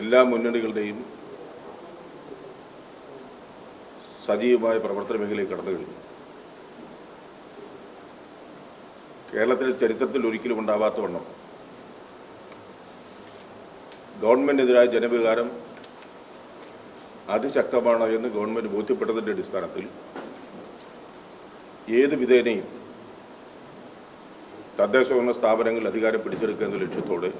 എല്ലാ മുന്നണികളുടെയും സജീവമായ പ്രവർത്തന മേഖലയിൽ കടന്നു കഴിഞ്ഞു. കേരളത്തിലെ ചരിത്രത്തിൽ ഒരിക്കലും ഉണ്ടാവാത്ത വണ്ണം ഗവൺമെന്റിനെതിരായ ജനവികാരം അതിശക്തമാണ് എന്ന് ഗവൺമെന്റ് ബോധ്യപ്പെട്ടതിന്റെ അടിസ്ഥാനത്തിൽ ഏത് വിധേനയും തദ്ദേശഭരണ സ്ഥാപനങ്ങൾ അധികാരം പിടിച്ചെടുക്കുക എന്ന ലക്ഷ്യത്തോടെ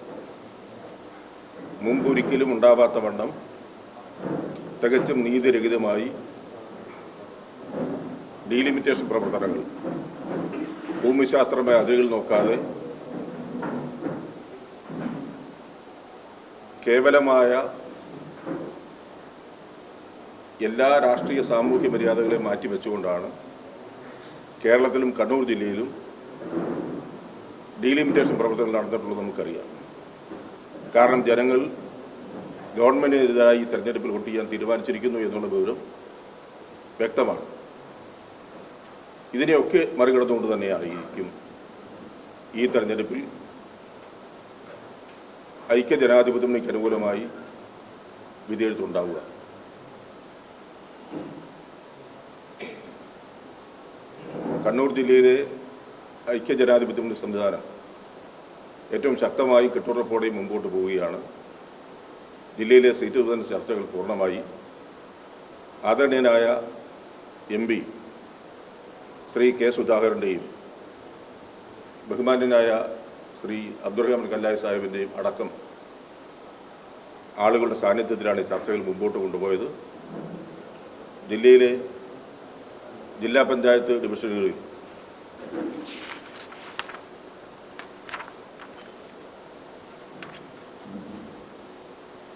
മുമ്പൊരിക്കലും ഉണ്ടാവാത്ത വണ്ണം തികച്ചും നീതിരഹിതമായി ഡീലിമിറ്റേഷൻ പ്രവർത്തനങ്ങൾ ഭൂമിശാസ്ത്രമായ അതിരുകൾ നോക്കാതെ കേവലമായ എല്ലാ രാഷ്ട്രീയ സാമൂഹ്യ മര്യാദകളെ മാറ്റിവെച്ചുകൊണ്ടാണ് കേരളത്തിലും കണ്ണൂർ ജില്ലയിലും ഡീലിമിറ്റേഷൻ പ്രവർത്തനങ്ങൾ നടന്നിട്ടുള്ളത് നമുക്കറിയാം. കാരണം ജനങ്ങൾ ഗവൺമെന്റിനെതിരായി തെരഞ്ഞെടുപ്പിൽ വോട്ട് ചെയ്യാൻ തീരുമാനിച്ചിരിക്കുന്നു എന്നുള്ള വിവരം വ്യക്തമാണ്. ഇതിനെയൊക്കെ മറികടന്നുകൊണ്ട് തന്നെയായിരിക്കും ഈ തെരഞ്ഞെടുപ്പിൽ ഐക്യ ജനാധിപത്യ മുന്നണിക്ക് അനുകൂലമായി വിധിയെഴുത്തുണ്ടാവുക. കണ്ണൂർ ജില്ലയിലെ ഐക്യ ജനാധിപത്യ സംവിധാനം ഏറ്റവും ശക്തമായി കെട്ടുറപ്പോടെ മുമ്പോട്ട് പോവുകയാണ്. ജില്ലയിലെ സീറ്റ് വിഭജന ചർച്ചകൾ പൂർണമായി. ആദരണീയനായ എം പി ശ്രീ കെ സുധാകരന്റെയും ബഹുമാന്യനായ ശ്രീ അബ്ദുറഹ്മാൻ കല്ലായ സാഹിബിന്റെയും അടക്കം ആളുകളുടെ സാന്നിധ്യത്തിലാണ് ഈ ചർച്ചകൾ മുമ്പോട്ട് കൊണ്ടുപോയത്. ജില്ലയിലെ ജില്ലാ പഞ്ചായത്ത് ഡിവിഷനുകളിൽ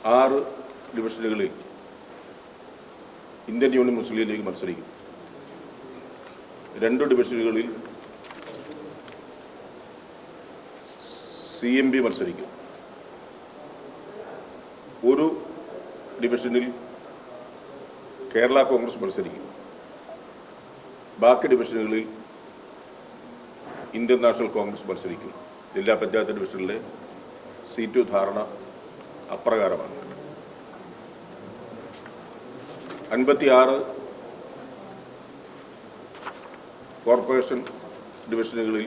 ആറ് ഡിവിഷനുകളിൽ ഇന്ത്യൻ യൂണിയൻ മുസ്ലിം ലീഗ് മത്സരിക്കും. രണ്ട് ഡിവിഷനുകളിൽ സി എം പി മത്സരിക്കും. ഒരു ഡിവിഷനിൽ കേരള കോൺഗ്രസ് മത്സരിക്കും. ബാക്കി ഡിവിഷനുകളിൽ ഇന്ത്യൻ നാഷണൽ കോൺഗ്രസ് മത്സരിക്കും. ജില്ലാ പഞ്ചായത്ത് ഡിവിഷനിലെ സീറ്റ് ധാരണ അപ്രകാരമാണ്. അൻപത്തിയാറ് കോർപ്പറേഷൻ ഡിവിഷനുകളിൽ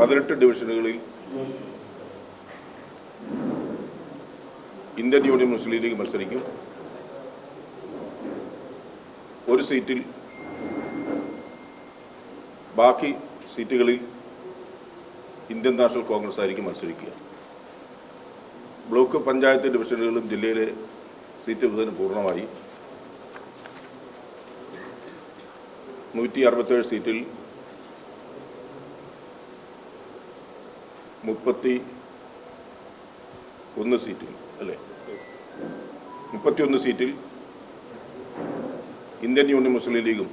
പതിനെട്ട് ഡിവിഷനുകളിൽ ഇന്ത്യൻ യൂണിയൻ മുസ്ലിം ലീഗ് മത്സരിക്കും. ഒരു സീറ്റിൽ ബാക്കി സീറ്റുകളിൽ ഇന്ത്യൻ നാഷണൽ കോൺഗ്രസ് ആയിരിക്കും മത്സരിക്കുക. ബ്ലോക്ക് പഞ്ചായത്ത് ഡിവിഷനുകളും ജില്ലയിലെ സീറ്റ് വിഭജനം പൂർണമായി. നൂറ്റി അറുപത്തേഴ് സീറ്റിൽ മുപ്പത്തി ഒന്ന് സീറ്റിൽ അല്ലേ? മുപ്പത്തിയൊന്ന് സീറ്റിൽ ഇന്ത്യൻ യൂണിയൻ മുസ്ലിം ലീഗും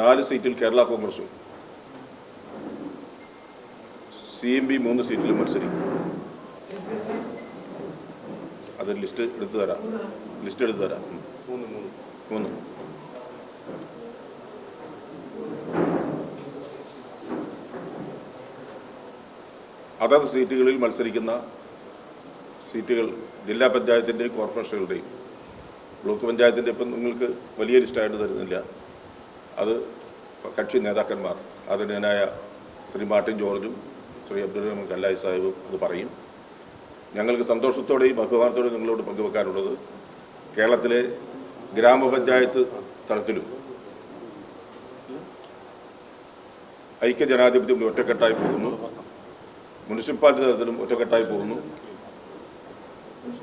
നാല് സീറ്റിൽ കേരള കോൺഗ്രസും. സി എം പി മൂന്ന് സീറ്റിലും മത്സരിക്കും. അത് ലിസ്റ്റ് എടുത്തു തരാം. ലിസ്റ്റ് എടുത്തു തരാം. മൂന്ന് മൂന്ന്. അതത് സീറ്റുകളിൽ മത്സരിക്കുന്ന സീറ്റുകൾ ജില്ലാ പഞ്ചായത്തിന്റെയും കോർപ്പറേഷനുകളുടെയും ബ്ലോക്ക് പഞ്ചായത്തിന്റെ ഇപ്പം നിങ്ങൾക്ക് വലിയ ലിസ്റ്റായിട്ട് തരുന്നില്ല. അത് കക്ഷി നേതാക്കന്മാർ അതിനായ ശ്രീ മാർട്ടിൻ ജോർജും ശ്രീ അബ്ദുൽ റഹ്മാൻ കല്ലായി സാഹിബും അത് പറയും. ഞങ്ങൾക്ക് സന്തോഷത്തോടെയും ബഹുമാനത്തോടെയും നിങ്ങളോട് പങ്കുവെക്കാനുള്ളത് കേരളത്തിലെ ഗ്രാമപഞ്ചായത്ത് തലത്തിലും ഐക്യ ജനാധിപത്യം ഒറ്റക്കെട്ടായി പോകുന്നു. മുനിസിപ്പാലിറ്റി തലത്തിലും ഒറ്റക്കെട്ടായി പോകുന്നു.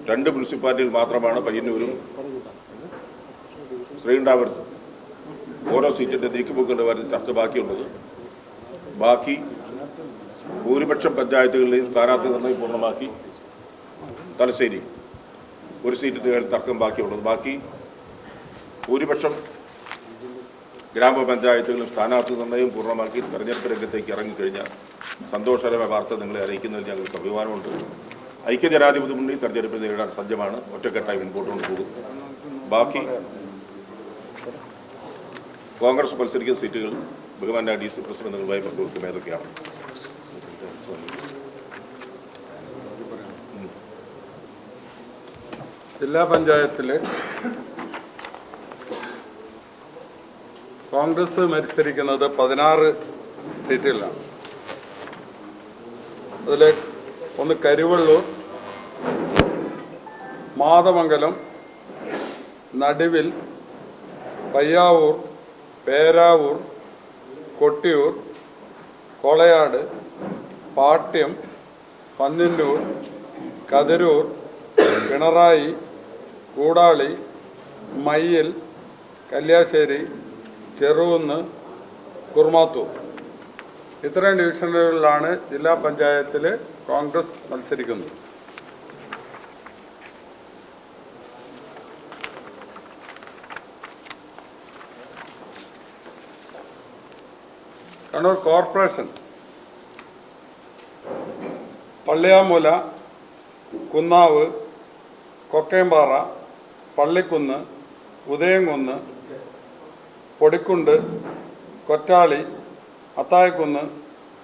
രണ്ട് മുനിസിപ്പാലിറ്റിയിൽ മാത്രമാണ് പയ്യന്നൂരും ശ്രീകണ്ഠാപുരത്തും. ഓരോ സീറ്റിന്റെ നീക്കിപ്പോക്കേണ്ട കാര്യത്തിൽ ചർച്ച ബാക്കിയുള്ളത്. ബാക്കി ഭൂരിപക്ഷം പഞ്ചായത്തുകളിലെയും സ്ഥാനാർത്ഥി നിർണയം പൂർണമാക്കി. തലശ്ശേരി ഒരു സീറ്റ് തർക്കം ബാക്കിയുള്ളത്. ബാക്കി ഭൂരിപക്ഷം ഗ്രാമപഞ്ചായത്തുകളും സ്ഥാനാർത്ഥി നിർണയം പൂർണമാക്കി തെരഞ്ഞെടുപ്പ് രംഗത്തേക്ക് ഇറങ്ങിക്കഴിഞ്ഞ സന്തോഷകരമായ വാർത്ത നിങ്ങളെ അറിയിക്കുന്നതിൽ ഞങ്ങൾക്ക് അഭിമാനമുണ്ട് ഐക്യജനാധിപത്യ മുന്നിൽ തെരഞ്ഞെടുപ്പ് നേരിടാൻ സജ്ജമാണ്. ഒറ്റക്കെട്ടായി മുൻപോട്ട് കൊണ്ടുപോകും ബാക്കി കോൺഗ്രസ് മത്സരിക്കുന്ന സീറ്റുകൾ ബഹുമാന ഡി സി പ്രസിഡന്റുകളുമായി പങ്കുവെക്കും. ഏതൊക്കെയാണ്? ജില്ലാ പഞ്ചായത്തിൽ കോൺഗ്രസ് മത്സരിക്കുന്നത് പതിനാറ് സീറ്റുകളിലാണ് അതിൽ ഒന്ന് കരുവള്ളൂർ മാതമംഗലം നടുവിൽ പയ്യാവൂർ പേരാവൂർ കൊട്ടിയൂർ കോളയാട് പാട്യം പന്നിന്നൂർ കതിരൂർ പിണറായി കൂടാളി മയ്യൽ കല്യാശ്ശേരി ചെറുകുന്ന് കുർമാത്തൂർ. ഇത്രയും ഡിവിഷനുകളിലാണ് ജില്ലാ പഞ്ചായത്തിൽ കോൺഗ്രസ് മത്സരിക്കുന്നത്. കണ്ണൂർ കോർപ്പറേഷൻ പള്ളിയാമൂല കുന്നാവ് കൊക്കയമ്പാറ പള്ളിക്കുന്ന് ഉദയംകുന്ന് പൊടിക്കുണ്ട് കൊറ്റാളി അത്തായക്കുന്ന്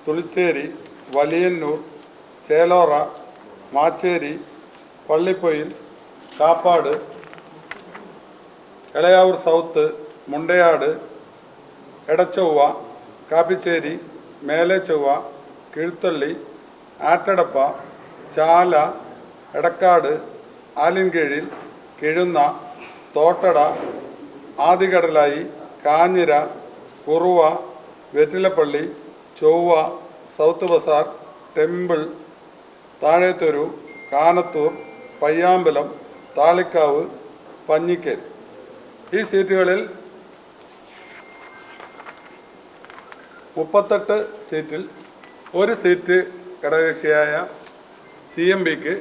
തുളിച്ചേരി വലിയന്നൂർ ചേലോറ മാച്ചേരി പള്ളിപ്പൊയിൽ കാപ്പാട് എളയാവൂർ സൗത്ത് മുണ്ടയാട് എടച്ചൊവ്വ കാപ്പിച്ചേരി മേലെ ചൊവ്വ കീഴ്ത്തള്ളി ആറ്റടപ്പ ചാല Edakkad ആലിൻകീഴിൽ Kizhunna Thottada Adikadalayi Kanhira Kuruva Vettilappally Chovva south bazaar temple Thazhethoru Kanathur Payyambalam Thalikkavu Panjikkal. ഈ സീറ്റുകളിൽ മുപ്പത്തെട്ട് സീറ്റിൽ ഒരു സീറ്റ് ഘടകകക്ഷിയായ സി എം പിക്ക്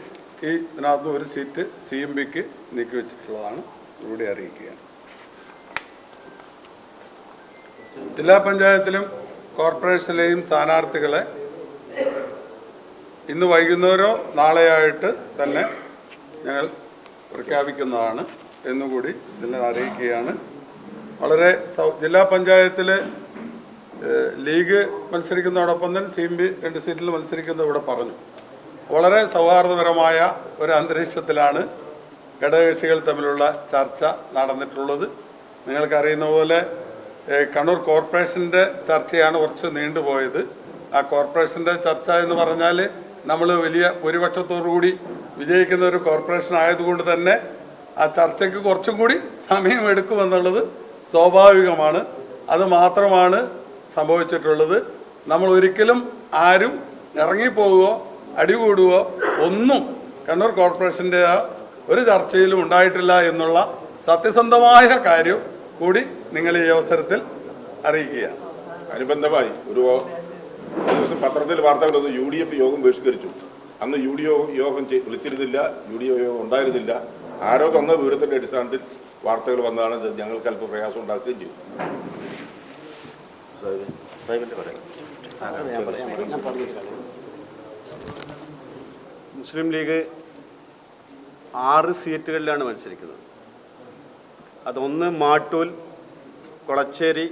ഈ ഇതിനകത്ത് ഒരു സീറ്റ് സി എം പിക്ക് നീക്കി വെച്ചിട്ടുള്ളതാണ് ഇവിടെ അറിയിക്കുകയാണ്. ജില്ലാ പഞ്ചായത്തിലും കോർപ്പറേഷനിലെയും സ്ഥാനാർത്ഥികളെ ഇന്ന് വൈകുന്നേരോ നാളെയായിട്ട് തന്നെ ഞങ്ങൾ പ്രഖ്യാപിക്കുന്നതാണ് എന്നുകൂടി ഇതിനെ അറിയിക്കുകയാണ്. വളരെ ജില്ലാ പഞ്ചായത്തിലെ ലീഗ് മത്സരിക്കുന്നതോടൊപ്പം തന്നെ സി എം പി രണ്ട് സീറ്റിൽ മത്സരിക്കുന്നത് ഇവിടെ പറഞ്ഞു. വളരെ സൗഹാർദ്ദപരമായ ഒരു അന്തരീക്ഷത്തിലാണ് ഘടകകക്ഷികൾ തമ്മിലുള്ള ചർച്ച നടന്നിട്ടുള്ളത്. നിങ്ങൾക്കറിയുന്ന പോലെ കണ്ണൂർ കോർപ്പറേഷന്റെ ചർച്ചയാണ് കുറച്ച് നീണ്ടുപോയത്. ആ കോർപ്പറേഷന്റെ ചർച്ച എന്ന് പറഞ്ഞാൽ നമ്മൾ വലിയ കൂടി വിജയിക്കുന്ന ഒരു കോർപ്പറേഷൻ ആയതുകൊണ്ട് തന്നെ ആ ചർച്ചയ്ക്ക് കുറച്ചും കൂടി സമയമെടുക്കുമെന്നുള്ളത് സ്വാഭാവികമാണ്. അത് മാത്രമാണ് സംഭവിച്ചിട്ടുള്ളത്. നമ്മൾ ഒരിക്കലും ആരും ഇറങ്ങിപ്പോവുകയോ അടികൂടുകയോ ഒന്നും കണ്ണൂർ കോർപ്പറേഷന്റെ ഒരു ചർച്ചയിലും ഉണ്ടായിട്ടില്ല എന്നുള്ള സത്യസന്ധമായ കാര്യം കൂടി നിങ്ങൾ ഈ അവസരത്തിൽ അറിയിക്കുകയാണ്. അനുബന്ധമായി ഒരു ദിവസം പത്രത്തിൽ വന്നു യു ഡി എഫ് യോഗം ബഹിഷ്കരിച്ചു. അന്ന് യു ഡി യോഗം വിളിച്ചിരുന്നില്ല യു ഡി യോഗം ഉണ്ടായിരുന്നില്ല. ആരോ തന്ന വിവരത്തിന്റെ അടിസ്ഥാനത്തിൽ വാർത്തകൾ വന്നതാണ് ഞങ്ങൾക്ക് അല്പം പ്രയാസം ഉണ്ടാക്കുകയും ചെയ്തു. മുസ്ലിം ലീഗ് ആറ് സീറ്റുകളിലാണ് മത്സരിക്കുന്നത്. അതൊന്ന് മാട്ടൂൽ കൊളച്ചേരി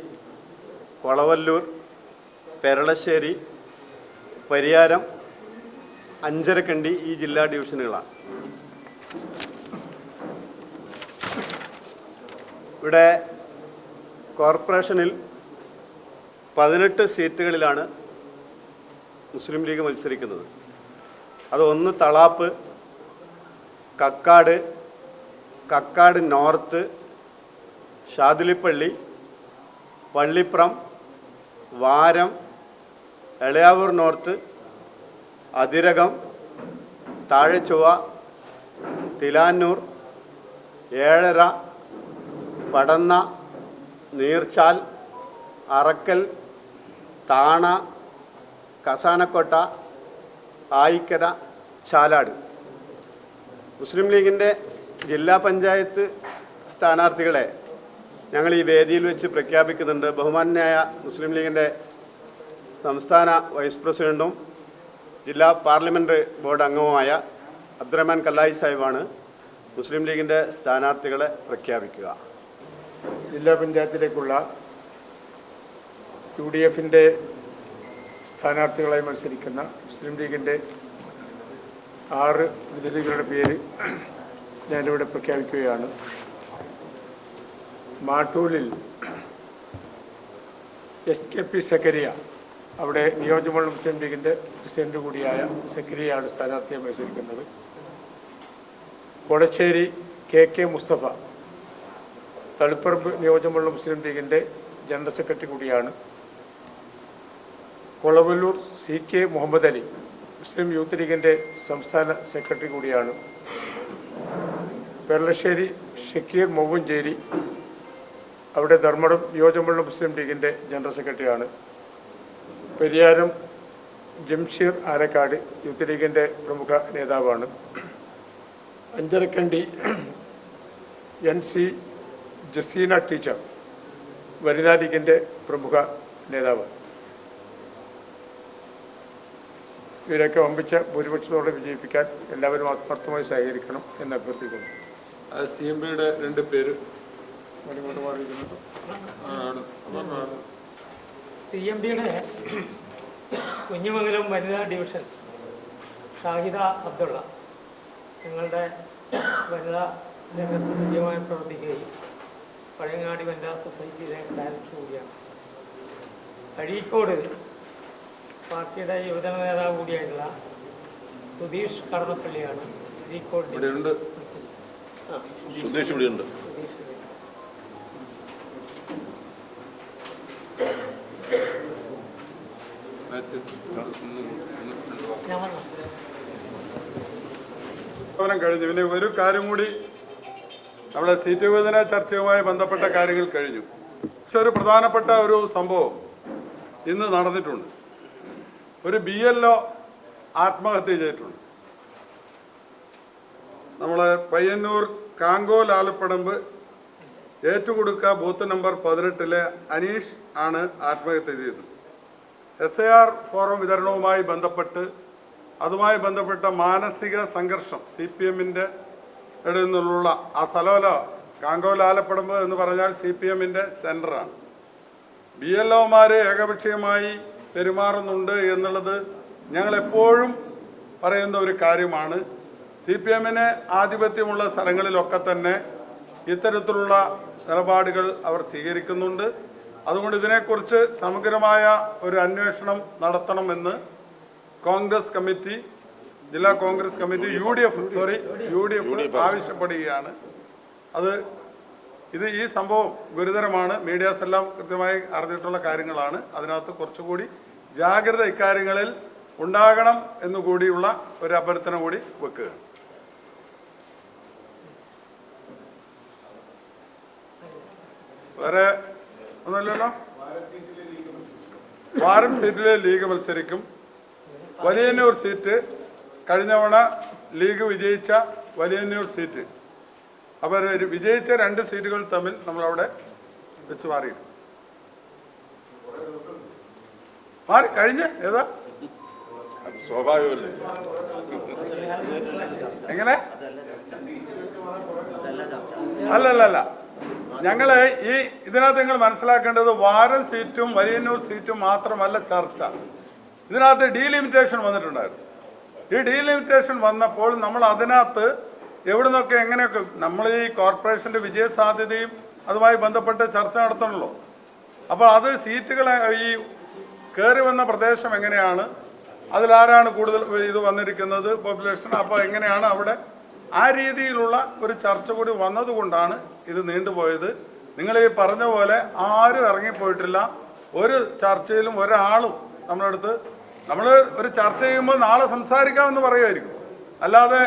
കൊളവല്ലൂർ പെരളശ്ശേരി പരിയാരം അഞ്ചരക്കണ്ടി ഈ ജില്ലാ ഡിവിഷനുകളാണ്. ഇവിടെ കോർപ്പറേഷനിൽ പതിനെട്ട് സീറ്റുകളിലാണ് മുസ്ലിം ലീഗ് മത്സരിക്കുന്നത്. അത് ഒന്ന് തളാപ്പ് കക്കാട് കക്കാട് നോർത്ത് ഷാദിലിപ്പള്ളി പള്ളിപ്രം വാരം എളയാവൂർ നോർത്ത് അതിരകം താഴെച്ചുവ തിലാന്നൂർ ഏഴര പടന്ന നീർച്ചാൽ അറക്കൽ താണ കസാനക്കോട്ട ആയിക്കര ചാലാട്. മുസ്ലിം ലീഗിന്റെ ജില്ലാ പഞ്ചായത്ത് സ്ഥാനാർത്ഥികളെ ഞങ്ങൾ ഈ വേദിയിൽ വെച്ച് പ്രഖ്യാപിക്കുന്നുണ്ട്. ബഹുമാന്യായ മുസ്ലിം ലീഗിന്റെ സംസ്ഥാന വൈസ് പ്രസിഡന്റും ജില്ലാ പാർലമെന്ററി ബോർഡ് അംഗവുമായ അബ്ദുറഹ്മാൻ കല്ലായി സാഹിബാണ് മുസ്ലിം ലീഗിന്റെ സ്ഥാനാർത്ഥികളെ പ്രഖ്യാപിക്കുക. ജില്ലാ പഞ്ചായത്തിലേക്കുള്ള യു ഡി എഫിന്റെ സ്ഥാനാർത്ഥികളായി മത്സരിക്കുന്ന മുസ്ലിം ലീഗിന്റെ ആറ് പ്രതിനിധികളുടെ പേര് ഞാനിവിടെ പ്രഖ്യാപിക്കുകയാണ്. മാട്ടൂലിൽ എസ് കെ പി സക്കരിയ അവിടെ നിയോജകമണ്ഡലം മുസ്ലിം ലീഗിന്റെ പ്രസിഡന്റ് കൂടിയായ സക്കരിയാണ് സ്ഥാനാർത്ഥിയെ മത്സരിക്കുന്നത്. കൊടച്ചേരി കെ കെ മുസ്തഫ തളിപ്പറമ്പ് നിയോജകമണ്ഡലം മുസ്ലിം ലീഗിന്റെ ജനറൽ സെക്രട്ടറി കൂടിയാണ്. Kolavallur C K Muhammad Ali Muslim youth ലീഗിന്റെ സംസ്ഥാന സെക്രട്ടറി കൂടിയാണ്. പെർളശ്ശേരി ഷക്കീർ മൊവുഞ്ചേരി അവിടെ ധർമ്മടം നിയോജകമണ്ഡലം മുസ്ലിം ലീഗിന്റെ ജനറൽ സെക്രട്ടറിയാണ്. പെരിയാരം ജംഷീർ ആരക്കാട് യൂത്ത് ലീഗിന്റെ പ്രമുഖ നേതാവാണ്. Ancharakandi N C Jaseena teacher വനിതാ ലീഗിന്റെ പ്രമുഖ നേതാവ്. ഇവരൊക്കെ വമ്പിച്ച ഭൂരിപക്ഷത്തോടെ വിജയിപ്പിക്കാൻ എല്ലാവരും ആത്മാർത്ഥമായി സഹകരിക്കണം എന്ന് അഭ്യർത്ഥിക്കുന്നു. സി എം പിയുടെ രണ്ട് പേര് സി എം പിയുടെ കുഞ്ഞുമംഗലം വനിതാ ഡിവിഷൻ ഷാഹിദ അബ്ദുള്ള ഞങ്ങളുടെ വനിതാ രംഗത്ത് തുല്യമായി പ്രവർത്തിക്കുകയും പഴയങ്ങാടി വനിതാ സൊസൈറ്റിയിലെ ഡയറക്ടർ കൂടിയാണ്. അഴീക്കോട് പാർട്ടിയുടെ യുവജന നേതാവ് കൂടിയായിട്ടുള്ള സുധീഷ് കടന്നപ്പള്ളിയാണ് സുധീഷ് ഇവിടെയുണ്ട്. സുധീഷ് പ്രഖ്യാപനം കഴിഞ്ഞു. പിന്നെ ഒരു കാര്യം കൂടി നമ്മുടെ സീറ്റ് വിഭജന ചർച്ചയുമായി ബന്ധപ്പെട്ട കാര്യങ്ങൾ കഴിഞ്ഞു. പക്ഷെ ഒരു പ്രധാനപ്പെട്ട ഒരു സംഭവം ഇന്ന് നടന്നിട്ടുണ്ട്. ഒരു ബി എൽ ഒ ആത്മഹത്യ ചെയ്തിട്ടുണ്ട്. നമ്മളെ പയ്യന്നൂർ കാങ്കോ ലാലപ്പടമ്പ് ഏറ്റുകൊടുക്ക ബൂത്ത് നമ്പർ പതിനെട്ടിലെ അനീഷ് ആണ് ആത്മഹത്യ ചെയ്തത്. എസ് എ ആർ ഫോറം വിതരണവുമായി ബന്ധപ്പെട്ട് അതുമായി ബന്ധപ്പെട്ട മാനസിക സംഘർഷം സി പി എമ്മിന്റെ ഇടയിൽ നിന്നുള്ള ആ സ്ഥലമല്ലോ കാങ്കോ ലാലപ്പടമ്പ് എന്ന് പറഞ്ഞാൽ സി പി എമ്മിന്റെ സെന്ററാണ്. ബി എൽ ഒമാരെ ഏകപക്ഷീയമായി പെരുമാറുന്നുണ്ട് എന്നുള്ളത് ഞങ്ങൾ എപ്പോഴും പറയുന്ന ഒരു കാര്യമാണ്. സി പി എമ്മിന് ആധിപത്യമുള്ള സ്ഥലങ്ങളിലൊക്കെ തന്നെ ഇത്തരത്തിലുള്ള നിലപാടുകൾ അവർ സ്വീകരിക്കുന്നുണ്ട്. അതുകൊണ്ട് ഇതിനെക്കുറിച്ച് സമഗ്രമായ ഒരു അന്വേഷണം നടത്തണമെന്ന് കോൺഗ്രസ് കമ്മിറ്റി ജില്ലാ Congress committee U D F sorry U D F ആവശ്യപ്പെടുകയാണ്. അത് ഇത് ഈ സംഭവം ഗുരുതരമാണ്. മീഡിയാസ് എല്ലാം കൃത്യമായി അറിഞ്ഞിട്ടുള്ള കാര്യങ്ങളാണ്. അതിനകത്ത് കുറച്ചുകൂടി ജാഗ്രത ഇക്കാര്യങ്ങളിൽ ഉണ്ടാകണം എന്നുകൂടിയുള്ള ഒരു അഭ്യർത്ഥന കൂടി വെക്കുക. വേറെ ഒന്നുമില്ലല്ലോ? വാരം സീറ്റിലെ ലീഗ് മത്സരിക്കും. വലിയന്നൂർ സീറ്റ്. കഴിഞ്ഞ തവണ ലീഗ് വിജയിച്ച വലിയന്നൂർ സീറ്റ്. അപ്പോൾ വിജയിച്ച രണ്ട് സീറ്റുകൾ തമ്മിൽ നമ്മളവിടെ വെച്ച് മാറിയിട്ടു മാറി കഴിഞ്ഞ്? ഏതാ? സ്വാഭാവികമല്ലേ? എങ്ങനെ? അല്ലല്ല അല്ല ഞങ്ങൾ ഈ ഇതിനകത്ത് നിങ്ങൾ മനസ്സിലാക്കേണ്ടത് വാരം സീറ്റും വലിയന്നൂർ സീറ്റും മാത്രമല്ല ചർച്ച. ഇതിനകത്ത് ഡീലിമിറ്റേഷൻ വന്നിട്ടുണ്ടായിരുന്നു. ഈ ഡീലിമിറ്റേഷൻ വന്നപ്പോൾ നമ്മൾ അതിനകത്ത് എവിടെ നിന്നൊക്കെ എങ്ങനെയൊക്കെ നമ്മൾ ഈ കോർപ്പറേഷന്റെ വിജയ സാധ്യതയും അതുമായി ബന്ധപ്പെട്ട് ചർച്ച നടത്തണമല്ലോ അപ്പോൾ അത് സീറ്റുകൾ ഈ കയറി വന്ന പ്രദേശം എങ്ങനെയാണ്? അതിലാരാണ് കൂടുതൽ ഇത് വന്നിരിക്കുന്നത്? പോപ്പുലേഷൻ അപ്പോൾ എങ്ങനെയാണ് അവിടെ? ആ രീതിയിലുള്ള ഒരു ചർച്ച കൂടി വന്നതുകൊണ്ടാണ് ഇത് നീണ്ടുപോയത്. നിങ്ങൾ ഈ പറഞ്ഞ പോലെ ആരും ഇറങ്ങിപ്പോയിട്ടില്ല. ഒരു ചർച്ചയിലും ഒരാളും നമ്മുടെ അടുത്ത് നമ്മൾ ഒരു ചർച്ച ചെയ്യുമ്പോൾ നാളെ സംസാരിക്കാമെന്ന് പറയുമായിരിക്കും. അല്ലാതെ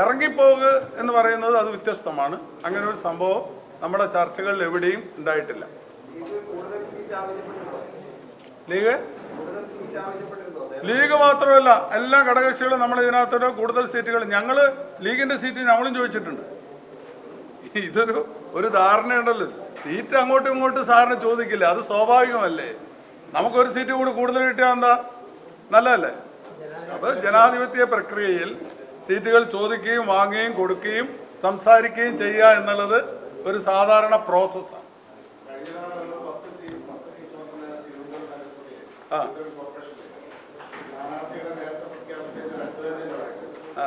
ഇറങ്ങിപ്പോകുക എന്ന് പറയുന്നത് അത് വ്യത്യസ്തമാണ്. അങ്ങനെ ഒരു സംഭവം നമ്മുടെ ചർച്ചകളിൽ എവിടെയും ഉണ്ടായിട്ടില്ല. ലീഗ്? ലീഗ് മാത്രമല്ല എല്ലാ ഘടകകക്ഷികളും നമ്മൾ ഇതിനകത്തോടെ കൂടുതൽ സീറ്റുകൾ. ഞങ്ങൾ ലീഗിന്റെ സീറ്റ് ഞങ്ങളും ചോദിച്ചിട്ടുണ്ട്. ഇതൊരു ഒരു ധാരണയുണ്ടല്ലോ. സീറ്റ് അങ്ങോട്ടും ഇങ്ങോട്ടും സാറിന് ചോദിക്കില്ല. അത് സ്വാഭാവികമല്ലേ? നമുക്കൊരു സീറ്റ് കൂടി കൂടുതൽ കിട്ടിയാൽ എന്താ? നല്ലതല്ലേ? അപ്പൊ ജനാധിപത്യ പ്രക്രിയയിൽ സീറ്റുകൾ ചോദിക്കുകയും വാങ്ങുകയും കൊടുക്കുകയും സംസാരിക്കുകയും ചെയ്യുക എന്നുള്ളത് ഒരു സാധാരണ പ്രോസസ്സാണ് ആ.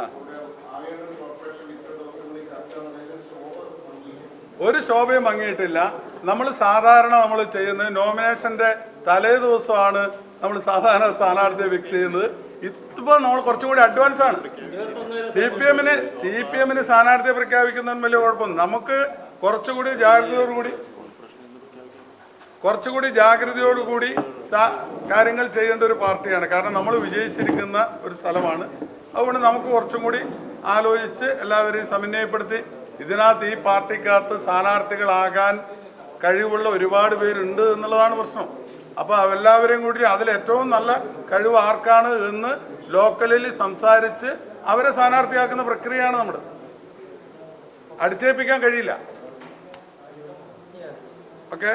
ഒരു ശോഭയും ഭംഗിയിട്ടില്ല നമ്മൾ സാധാരണ നമ്മൾ ചെയ്യുന്നത് നോമിനേഷന്റെ തലേ ദിവസമാണ് നമ്മൾ സാധാരണ സ്ഥാനാർത്ഥിയെ ഫിക്സ് ചെയ്യുന്നത്. ഇപ്പോൾ നമ്മൾ കുറച്ചും കൂടി അഡ്വാൻസ് ആണ്. സി പി എമ്മിന് സി പി എമ്മിന് സ്ഥാനാർത്ഥിയെ പ്രഖ്യാപിക്കുന്നതിന് വലിയ കുഴപ്പമൊന്നും നമുക്ക് കുറച്ചുകൂടി ജാഗ്രതയോടുകൂടി കുറച്ചുകൂടി ജാഗ്രതയോടുകൂടി കാര്യങ്ങൾ ചെയ്യേണ്ട ഒരു പാർട്ടിയാണ്. കാരണം നമ്മൾ വിജയിച്ചിരിക്കുന്ന ഒരു സ്ഥലമാണ്. അതുകൊണ്ട് നമുക്ക് കുറച്ചും കൂടി ആലോചിച്ച് എല്ലാവരെയും സമന്വയപ്പെടുത്തി ഇതിനകത്ത് ഈ പാർട്ടിക്കകത്ത് സ്ഥാനാർത്ഥികളാകാൻ കഴിവുള്ള ഒരുപാട് പേരുണ്ട് എന്നുള്ളതാണ് പ്രശ്നം. അപ്പോൾ എല്ലാവരെയും കൂടി അതിൽ ഏറ്റവും നല്ല കഴിവ് ആർക്കാണ് എന്ന് ലോക്കലിൽ സംസാരിച്ച് അവരെ സ്ഥാനാർത്ഥിയാക്കുന്ന പ്രക്രിയയാണ് നമ്മുടെ. അടിച്ചേൽപ്പിക്കാൻ കഴിയില്ല. ഓക്കെ